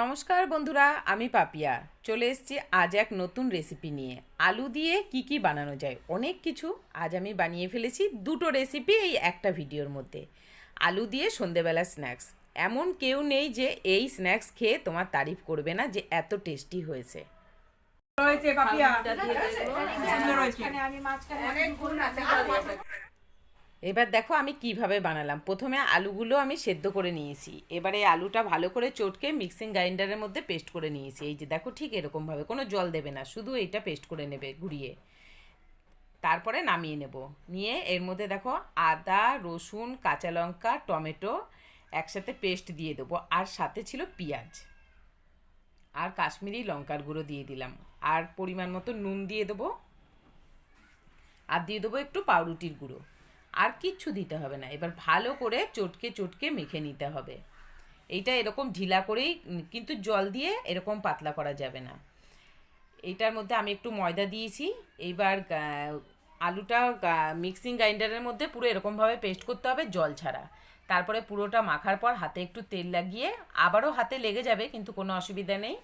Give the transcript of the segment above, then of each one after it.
নমস্কার বন্ধুরা আমি পাপিয়া। চলে এসেছি আজ এক নতুন রেসিপি নিয়ে। আলু দিয়ে কি কি বানানো যায় অনেক কিছু আজ আমি বানিয়ে ফেলেছি দুটো রেসিপি এই একটা ভিডিওর মধ্যে। আলু দিয়ে সন্ধেবেলা স্ন্যাক্স এমন কেউ নেই যে এই স্ন্যাক্স খেয়ে তোমার তারিফ করবে না যে এত টেস্টি হয়েছে। পাপিয়া। হয়েছে এবার দেখো আমি কীভাবে বানালাম। প্রথমে আলুগুলো আমি সেদ্ধ করে নিয়েছি। এবারে আলুটা ভালো করে চটকে মিক্সিং গ্রাইন্ডারের মধ্যে পেস্ট করে নিয়েছি। এই যে দেখো ঠিক এরকমভাবে, কোনো জল দেবে না, শুধু এইটা পেস্ট করে নেবে ঘুরিয়ে। তারপরে নামিয়ে নেব। নিয়ে এর মধ্যে দেখো আদা, রসুন, কাঁচা লঙ্কা, টমেটো একসাথে পেস্ট দিয়ে দেবো। আর সাথে ছিল পেঁয়াজ। আর কাশ্মীরি লঙ্কার গুঁড়ো দিয়ে দিলাম। আর পরিমাণ মতো নুন দিয়ে দেবো। আর দিয়ে দেবো একটু পাউরুটির গুঁড়ো। আর কিচ্ছু দিতে হবে না। এবার ভালো করে চটকে চটকে মেখে নিতে হবে। এইটা এরকম ঢিলা করেই, কিন্তু জল দিয়ে এরকম পাতলা করা যাবে না। এইটার মধ্যে আমি একটু ময়দা দিয়েছি। এইবার আলুটা মিক্সিং গ্রাইন্ডারের মধ্যে পুরো এরকমভাবে পেস্ট করতে হবে জল ছাড়া। তারপরে পুরোটা মাখার পর হাতে একটু তেল লাগিয়ে আবারও হাতে লেগে যাবে, কিন্তু কোনো অসুবিধা নেই।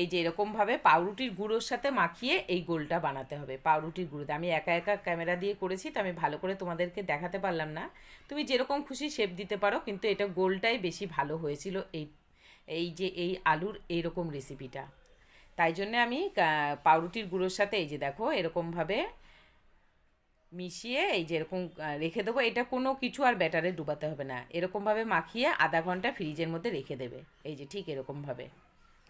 এই যে এরকমভাবে পাউরুটির গুঁড়োর সাথে মাখিয়ে এই গোলটা বানাতে হবে, পাউরুটির গুঁড়োতে। আমি একা একা ক্যামেরা দিয়ে করেছি, তো আমি ভালো করে তোমাদেরকে দেখাতে পারলাম না। তুমি যেরকম খুশি শেপ দিতে পারো, কিন্তু এটা গোলটাই বেশি ভালো হয়েছিল এই এই যে এই আলুর এইরকম রেসিপিটা তাই জন্যে আমি পাউরুটির গুঁড়োর সাথে এই যে দেখো, এরকমভাবে মিশিয়ে এই যে এরকম রেখে দেবো, এটা কোনো কিছু আর ব্যাটারে ডুবাতে হবে না। এরকমভাবে মাখিয়ে আধা ঘণ্টা ফ্রিজের মধ্যে রেখে দেবে। এই যে ঠিক এরকমভাবে।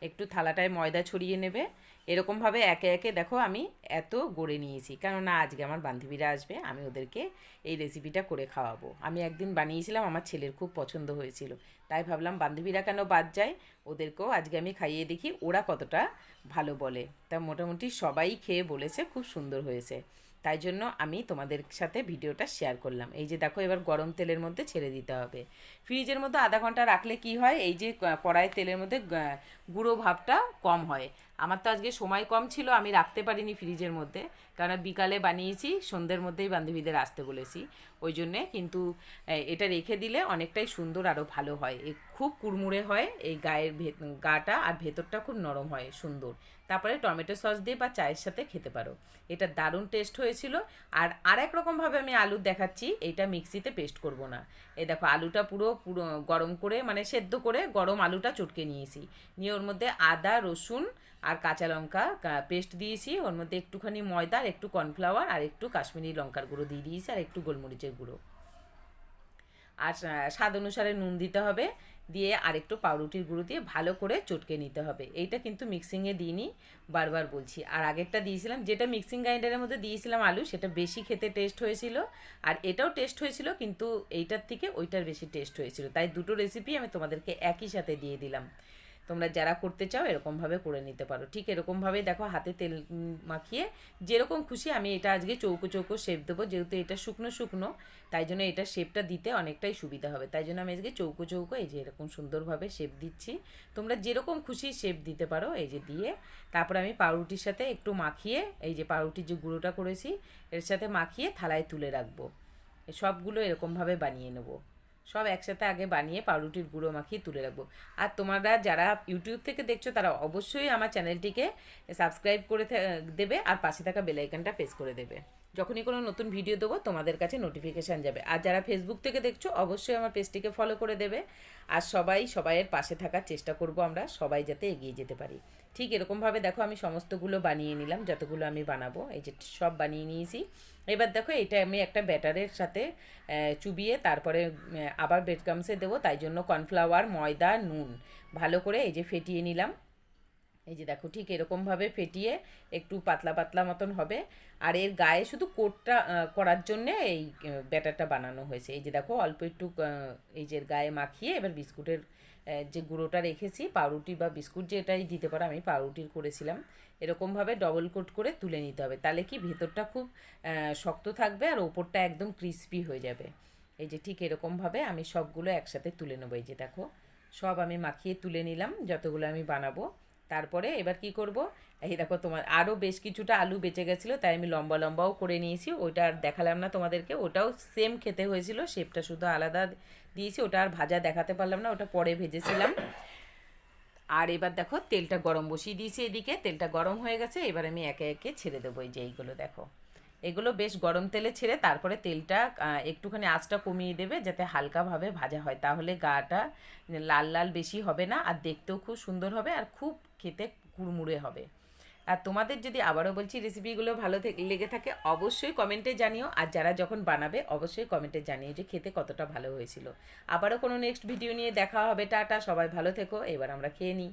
একটু থালাটায় ময়দা ছড়িয়ে নেবে। এরকমভাবে একে একে দেখো আমি এত গড়ে নিয়েছি। কেননা আজকে আমার বান্ধবীরা আসবে, আমি ওদেরকে এই রেসিপিটা করে খাওয়াবো। আমি একদিন বানিয়েছিলাম, আমার ছেলের খুব পছন্দ হয়েছিল। তাই ভাবলাম বান্ধবীরা কেন বাদ যায়? ওদেরকেও আজকে আমি খাইয়ে দেখি ওরা কতটা ভালো বলে। তা মোটামুটি সবাই খেয়ে বলেছে, খুব সুন্দর হয়েছে। তাই জন্য আমি তোমাদের সাথে ভিডিওটা শেয়ার করলাম। এই যে দেখো, এবার গরম তেলের মধ্যে ছেড়ে দিতে হবে। ফ্রিজের মধ্যে আধা ঘণ্টা রাখলে কি হয়? এই যে কড়াই তেলের মধ্যে গুঁড়ো ভাবটা কম হয়। আমার তো আজকে সময় কম ছিল, আমি রাখতে পারিনি ফ্রিজের মধ্যে। কারণ বিকালে বানিয়েছি, সন্ধ্যের মধ্যেই বান্ধবীদের আসতে বলেছি। ওই জন্যে কিন্তু এটা রেখে দিলে অনেকটাই সুন্দর আরও ভালো হয়। খুব কুড়মুড়ে হয় এই গায়ের ভে- গাটা আর ভেতরটা খুব নরম হয়, সুন্দর। তারপরে টমেটো সস দিয়ে বা চায়ের সাথে খেতে পারো। এটা দারুণ টেস্ট হয়েছিল। আর আরেক রকমভাবে আমি আলু দেখাচ্ছি, এটা মিক্সিতে পেস্ট করব না। এ দেখো, আলুটা পুরো পুরো গরম করে মানে সেদ্ধ করে গরম আলুটা চটকে নিয়েছি। নিয়ে ওর মধ্যে আদা, রসুন আর কাঁচা লঙ্কা পেস্ট দিয়েছি। ওর মধ্যে একটুখানি ময়দা আর একটু কর্নফ্লাওয়ার আর একটু কাশ্মীরি লঙ্কার গুঁড়ো দিয়ে দিয়েছি, আর একটু গোলমরিচের গুঁড়ো। আর স্বাদ অনুসারে নুন দিতে হবে। দিয়ে আরেকটু পাউরুটির গুঁড়ো দিয়ে ভালো করে চটকে নিতে হবে। এইটা কিন্তু মিক্সিংয়ে দিইনি, বারবার বলছি। আর আগেরটা দিয়েছিলাম, যেটা মিক্সিং গ্রাইন্ডারের মধ্যে দিয়েছিলাম আলু, সেটা বেশি খেতে টেস্ট হয়েছিল। আর এটাও টেস্ট হয়েছিল, কিন্তু এইটার থেকে ওইটার বেশি টেস্ট হয়েছিল। তাই দুটো রেসিপি আমি তোমাদেরকে একই সাথে দিয়ে দিলাম। তোমরা যারা করতে চাও, এরকমভাবে করে নিতে পারো। ঠিক এরকমভাবেই দেখো, হাতে তেল মাখিয়ে যেরকম খুশি আমি এটা আজকে চৌকো চৌকো শেপ দেবো। যেহেতু এটা শুকনো শুকনো, তাই জন্য এটা শেপটা দিতে অনেকটাই সুবিধা হবে। তাই জন্য আমি আজকে চৌকো চৌকো এই যে এরকম সুন্দরভাবে শেপ দিচ্ছি। তোমরা যেরকম খুশি শেপ দিতে পারো এই যে দিয়ে। তারপর আমি পাউরুটির সাথে একটু মাখিয়ে, এই যে পাউরুটির যে গুঁড়োটা করেছি, এর সাথে মাখিয়ে থালায় তুলে রাখব। সবগুলো এরকমভাবে বানিয়ে নেব। সব একসাথে আগে বানিয়ে পাউরুটির গুঁড়ো মাখিয়ে তুলে রাখব। আর তোমরা যারা ইউটিউব থেকে দেখছ, তারা অবশ্যই আমার চ্যানেলটিকে সাবস্ক্রাইব করে দেবে আর পাশে থাকা বেলাইকানটা প্রেস করে দেবে। যখনই কোনো নতুন ভিডিও দেবো, তোমাদের কাছে নোটিফিকেশান যাবে। আর যারা ফেসবুক থেকে দেখছ, অবশ্যই আমার পেজটিকে ফলো করে দেবে। আর সবাই সবাইয়ের পাশে থাকার চেষ্টা করব আমরা, সবাই যাতে এগিয়ে যেতে পারি। ঠিক এরকমভাবে দেখো আমি সমস্তগুলো বানিয়ে নিলাম, যতগুলো আমি বানাবো। এই যে সব বানিয়ে নিয়েছি। এবার দেখো এটা আমি একটা ব্যাটারের সাথে চুবিয়ে তারপরে আবার ব্রেড ক্রামসে দেবো। তাই জন্য কর্নফ্লাওয়ার ময়দা, নুন ভালো করে এই যে ফেটিয়ে নিলাম। এই যে দেখো ঠিক এরকমভাবে ফেটিয়ে একটু পাতলা পাতলা মতন হবে। আর এর গায়ে শুধু কোটটা করার জন্যে এই ব্যাটারটা বানানো হয়েছে। এই যে দেখো অল্প একটু এই যে গায়ে মাখিয়ে এবার বিস্কুটের যে গুঁড়োটা রেখেছি, পাউরুটি বা বিস্কুট যেটাই দিতে পারো, আমি পাউরুটির করেছিলাম। এরকমভাবে ডবল কোট করে তুলে নিতে হবে। তাহলে কি ভেতরটা খুব শক্ত থাকবে আর ওপরটা একদম ক্রিস্পি হয়ে যাবে। এই যে ঠিক এরকমভাবে আমি সবগুলো একসাথে তুলে নেব। এই যে দেখো, সব আমি মাখিয়ে তুলে নিলাম, যতগুলো আমি বানাবো। তারপরে এবার কি করব? এই দেখো তোমার আরও বেশ কিছুটা আলু বেঁচে গেছিল, তাই আমি লম্বা লম্বাও করে নিয়েছি। ওইটা আর দেখালাম না তোমাদেরকে, ওটাও সেম খেতে হয়েছিল শেপটা শুধু আলাদা দিয়েছি, ওটা আর ভাজা দেখাতে পারলাম না, ওটা পরে ভেজেছিলাম। আর এবার দেখো তেলটা গরম বসিয়ে দিয়েছি এদিকে, তেলটা গরম হয়ে গেছে, এবার আমি একে একে ছেড়ে দেবো এই যে এইগুলো, দেখো। এগুলো বেশ গরম তেলে ছেড়ে তারপরে তেলটা একটুখানি আঁচটা কমিয়ে দেবে যাতে হালকাভাবে ভাজা হয়। তাহলে গাটা লাল লাল বেশি হবে না আর দেখতেও খুব সুন্দর হবে আর খুব খেতে কুড়মুড়ে হবে। আর তোমাদের যদি আবারও বলছি রেসিপিগুলো ভালো লেগে থাকে অবশ্যই কমেন্টে জানিও। আর যারা যখন বানাবে অবশ্যই কমেন্টে জানিও যে খেতে কতটা ভালো হয়েছিল। আবারও কোনো নেক্সট ভিডিও নিয়ে দেখা হবে। টাটা, সবাই ভালো থেকো। এবার আমরা খেয়ে নিই।